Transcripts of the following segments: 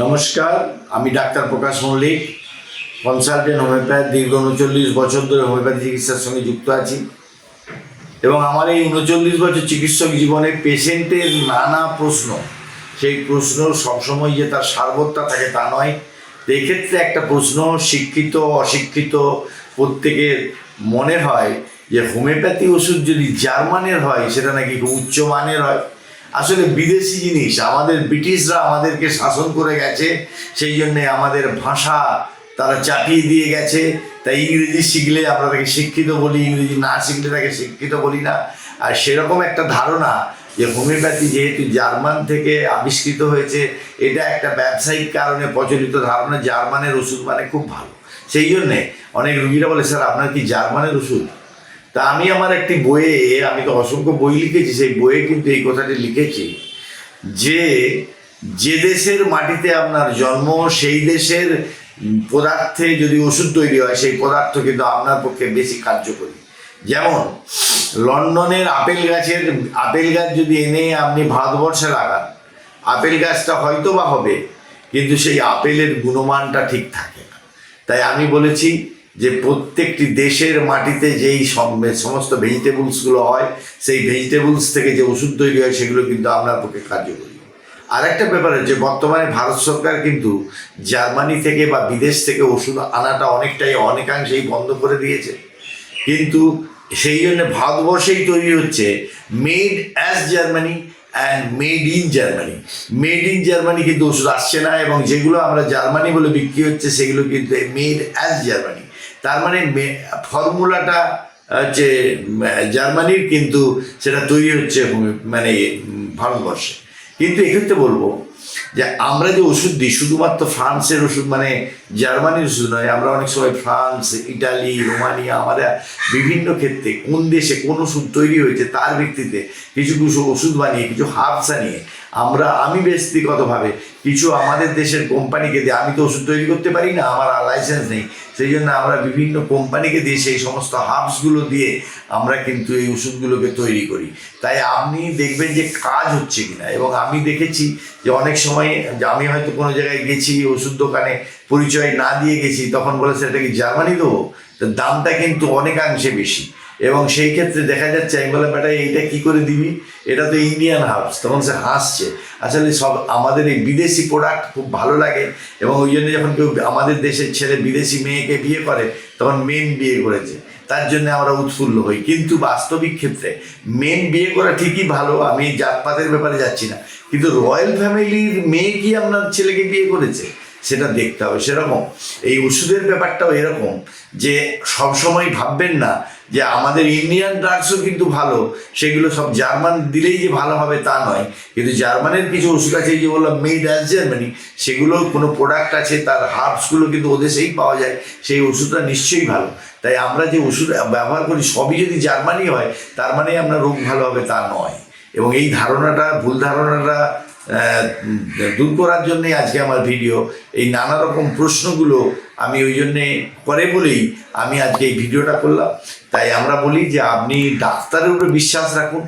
নমস্কার, আমি doctor Prakash Mallick, consultant homeopath, দীর্ঘ উনচল্লিশ বছর ধরে হোমিওপ্যাথি চিকিৎসার সঙ্গে যুক্ত আছি। এবং আমার এই উনচল্লিশ বছর চিকিৎসক জীবনে পেশেন্টের নানা প্রশ্ন, সেই প্রশ্ন সবসময় যে তার সারবত্তা থাকে তা নয়। এক্ষেত্রে একটা প্রশ্ন শিক্ষিত, অশিক্ষিত প্রত্যেকের মনে হয় যে হোমিওপ্যাথি ওষুধ যদি জার্মানের হয়, সেটা নাকি উচ্চমানের হয়? আসলে বিদেশি জিনিস, আমাদের ব্রিটিশরা আমাদেরকে শাসন করে গেছে, সেই জন্যে আমাদের ভাষা তারা চাপিয়ে দিয়ে গেছে। তাই ইংরেজি শিখলে আমরা তাকে শিক্ষিত বলি, ইংরেজি না শিখলে তাকে শিক্ষিত বলি না। আর সেরকম একটা ধারণা যে হোমিওপ্যাথি যেহেতু জার্মান থেকে আবিষ্কৃত হয়েছে, এটা একটা ব্যবসায়িক কারণে প্রচলিত ধারণা, জার্মানের ওষুধ মানে খুব ভালো। সেই জন্যে অনেক রুগীরা বলে, স্যার, আপনার কি জার্মানের ওষুধ? তা আমি আমার একটি বইয়ে, আমি তো অসংখ্য বই লিখেছি, সেই বইয়ে কিন্তু এই কথাটি লিখেছি যে যে দেশের মাটিতে আপনার জন্ম, সেই দেশের পদার্থে যদি ওষুধ তৈরি হয়, সেই পদার্থ কিন্তু আপনার পক্ষে বেশি কার্যকরী। যেমন, লন্ডনের আপেল গাছের, আপেল গাছ যদি এনে আপনি ভারতবর্ষে লাগান, আপেল গাছটা হয়তো বা হবে, কিন্তু সেই আপেলের গুণমানটা ঠিক থাকে না। তাই আমি বলেছি যে প্রত্যেকটি দেশের মাটিতে যেই সমস্ত ভেজিটেবলসগুলো হয়, সেই ভেজিটেবলস থেকে যে ওষুধ তৈরি হয়, সেগুলো কিন্তু আপনার পক্ষে কার্যকরী। আর একটা ব্যাপার হচ্ছে, বর্তমানে ভারত সরকার কিন্তু জার্মানি থেকে বা বিদেশ থেকে ওষুধ আনাটা অনেকটাই অনেকাংশেই বন্ধ করে দিয়েছে। কিন্তু সেই জন্য ভারতবর্ষেই তৈরি হচ্ছে made as Germany and made in Germany made in Germany কিন্তু ওষুধ আসছে না এবং যেগুলো আমরা জার্মানি বলে বিক্রি হচ্ছে, সেগুলো কিন্তু মেড অ্যাজ জার্মানি তার মানে ফর্মুলাটা হচ্ছে জার্মানির কিন্তু সেটা তৈরি হচ্ছে মানে ভারতবর্ষে। কিন্তু এক্ষেত্রে বলব যে, আমরা যে ওষুধ দিই, শুধুমাত্র ফ্রান্সের ওষুধ মানে জার্মানির ওষুধ নয়, আমরা অনেক সময় ফ্রান্স, ইটালি, রোমানিয়া আমরা বিভিন্ন ক্ষেত্রে কোন দেশে কোন ওষুধ তৈরি হয়েছে তার ভিত্তিতে কিছু কিছু ওষুধ বানিয়ে, কিছু হার্বস আনিয়ে, আমরা আমি ব্যক্তিগতভাবে কিছু আমাদের দেশের কোম্পানিকে দিয়ে, আমি তো ওষুধ তৈরি করতে পারি না, আমার লাইসেন্স নেই সেই জন্য আমরা বিভিন্ন কোম্পানিকে দিয়ে সেই সমস্ত হাবসগুলো দিয়ে আমরা কিন্তু এই ওষুধগুলোকে তৈরি করি। তাই আপনি দেখবেন যে কাজ হচ্ছে কিনা এবং আমি দেখেছি যে অনেক সময় আমি হয়তো কোনো জায়গায় গেছি, ওষুধ দোকানে পরিচয় না দিয়ে গেছি, তখন বলে সেটা কি জার্মানি দেবো? তো দামটা কিন্তু অনেকাংশে বেশি। এবং সেই ক্ষেত্রে দেখা যাচ্ছে, আমি বললাম, বেটা, এইটা কি করে দিবি? এটা তো ইন্ডিয়ান হার্বস তখন সে হাসছে। আসলে সব আমাদের এই বিদেশি প্রোডাক্ট খুব ভালো লাগে এবং ওই জন্য যখন কেউ আমাদের দেশের ছেলে বিদেশি মেয়েকে বিয়ে করে, তখন মেন বিয়ে করেছে। তার জন্য আমরা উৎফুল্ল হই। কিন্তু বাস্তবিক ক্ষেত্রে মেন বিয়ে করা ঠিকই ভালো, আমি জাতপাতের ব্যাপারে যাচ্ছি না। কিন্তু রয়্যাল ফ্যামিলির মেয়ে কি আপনার ছেলেকে বিয়ে করেছে? সেটা দেখতে হবে, সেরকম। এই ওষুধের ব্যাপারটাও এরকম যে সবসময় ভাববেন না যে আমাদের ইন্ডিয়ান ড্রাগসও কিন্তু ভালো, সেগুলো সব জার্মান দিলেই যে ভালো হবে তা নয়। কিন্তু জার্মানের কিছু ওষুধ আছে যে বললাম মেড অ্যাজ জার্মানি সেগুলো কোনো প্রোডাক্ট আছে, তার হার্বসগুলো কিন্তু ওদেশেই পাওয়া যায়, সেই ওষুধটা নিশ্চয়ই ভালো। তাই আমরা যে ওষুধ ব্যবহার করি, সবই যদি জার্মানি হয়, তার মানে আমরা রোগ ভালো হবে তা নয়। এবং এই ধারণাটা, ভুল ধারণাটা দূর করার জন্যই আজকে আমার ভিডিও। এই নানা রকম প্রশ্নগুলো আমি ওই জন্যে করে বলেই আমি আজকে এই ভিডিওটা করলাম। তাই আমরা বলি যে আপনি ডাক্তারের উপরে বিশ্বাস রাখুন।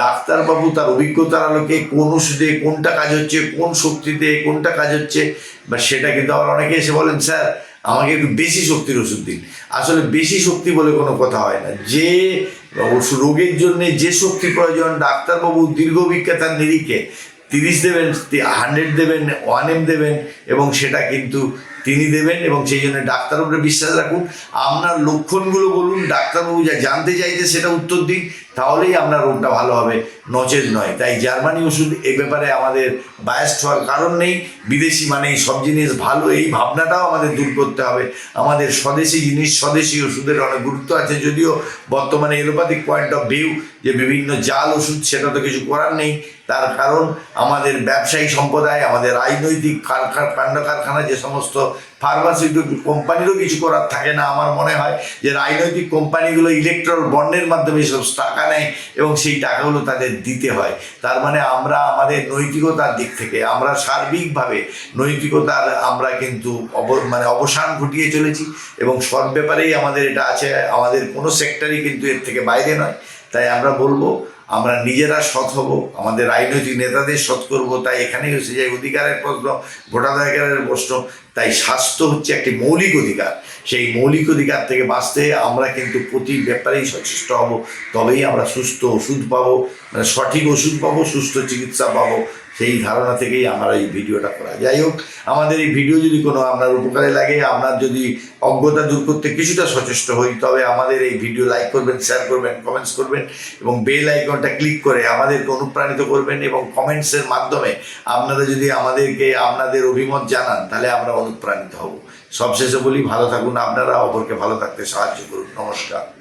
ডাক্তারবাবু তার অভিজ্ঞতার আলোকে কোন ওষুধে কোনটা কাজ হচ্ছে, কোন শক্তিতে কোনটা কাজ হচ্ছে, বা সেটা কিন্তু আবার অনেকে এসে বলেন, স্যার, আমাকে একটু বেশি শক্তির ওষুধ দিন। আসলে বেশি শক্তি বলে কোনো কথা হয় না। যে রোগের জন্য যে শক্তি প্রয়োজন, ডাক্তারবাবু দীর্ঘ অভিজ্ঞতার নিরিখে তিরিশ দেবেন হান্ড্রেড দেবেন ওয়ান এম দেবেন, এবং সেটা কিন্তু তিনি দেবেন, এবং সেই জন্য ডাক্তার উপরে বিশ্বাস রাখুন। আপনার লক্ষণগুলো বলুন, ডাক্তারবাবু যা জানতে চাইছে সেটা উত্তর দিন। তাহলেই আপনার রোগটা ভালো হবে। নচেত নয়। তাই জার্মানি ওষুধ এ ব্যাপারে আমাদের বায়াস্ট হওয়ার কারণ নেই। বিদেশি মানে সব জিনিস ভালো। এই ভাবনাটাও আমাদের দূর করতে হবে। আমাদের স্বদেশি জিনিস, স্বদেশি ওষুধের অনেক গুরুত্ব আছে। যদিও বর্তমানে এলোপ্যাথিক পয়েন্ট অফ ভিউ যে বিভিন্ন জাল ওষুধ, সেটা তো কিছু করার নেই। তার কারণ আমাদের ব্যবসায়ী সম্প্রদায়, আমাদের রাজনৈতিক কাণ্ড কারখানা যে সমস্ত ফার্মাসিউটিক্যাল কোম্পানিরও কিছু করার থাকে না আমার মনে হয়। যে রাজনৈতিক কোম্পানিগুলো ইলেকট্রাল বন্ডের মাধ্যমে সব টাকা নেয় এবং সেই টাকাগুলো তাদের দিতে হয়। তার মানে আমরা আমাদের নৈতিকতার দিক থেকে, আমরা সার্বিকভাবে নৈতিকতার আমরা কিন্তু অব মানে অবসান ঘটিয়ে চলেছি এবং সব ব্যাপারেই আমাদের এটা আছে। আমাদের কোনো সেক্টরই কিন্তু এর থেকে বাইরে নয়। তাই আমরা বলব আমরা নিজেরা সৎ হব, আমাদের রাজনৈতিক নেতাদের সৎ করব, তাই এখানেই এসে যায় অধিকারের প্রশ্ন, ভোটাধিকারের প্রশ্ন, তাই স্বাস্থ্য হচ্ছে একটি মৌলিক অধিকার। সেই মৌলিক অধিকার থেকে বাঁচতে আমরা কিন্তু প্রতি ব্যাপারেই সচেষ্ট হব, তবেই আমরা সুস্থ ওষুধ পাবো মানে সঠিক ওষুধ পাবো, সুস্থ চিকিৎসা পাবো সেই ধারণা থেকেই আমার এই ভিডিওটা করা। যাই হোক, আমাদের এই ভিডিও যদি কোনো আপনার উপকারে লাগে, আপনার যদি অজ্ঞতা দূর করতে কিছুটা সচেষ্ট হই, তবে আমাদের এই ভিডিও লাইক করবেন শেয়ার করবেন কমেন্টস করবেন এবং বেল আইকনটা ক্লিক করে আমাদেরকে অনুপ্রাণিত করবেন এবং কমেন্টসের মাধ্যমে আপনারা যদি আমাদেরকে আপনাদের অভিমত জানান, তাহলে আমরা অনুপ্রাণিত হব। সবশেষে বলি, ভালো থাকুন আপনারা, অপরকে ভালো থাকতে সাহায্য করুন। নমস্কার।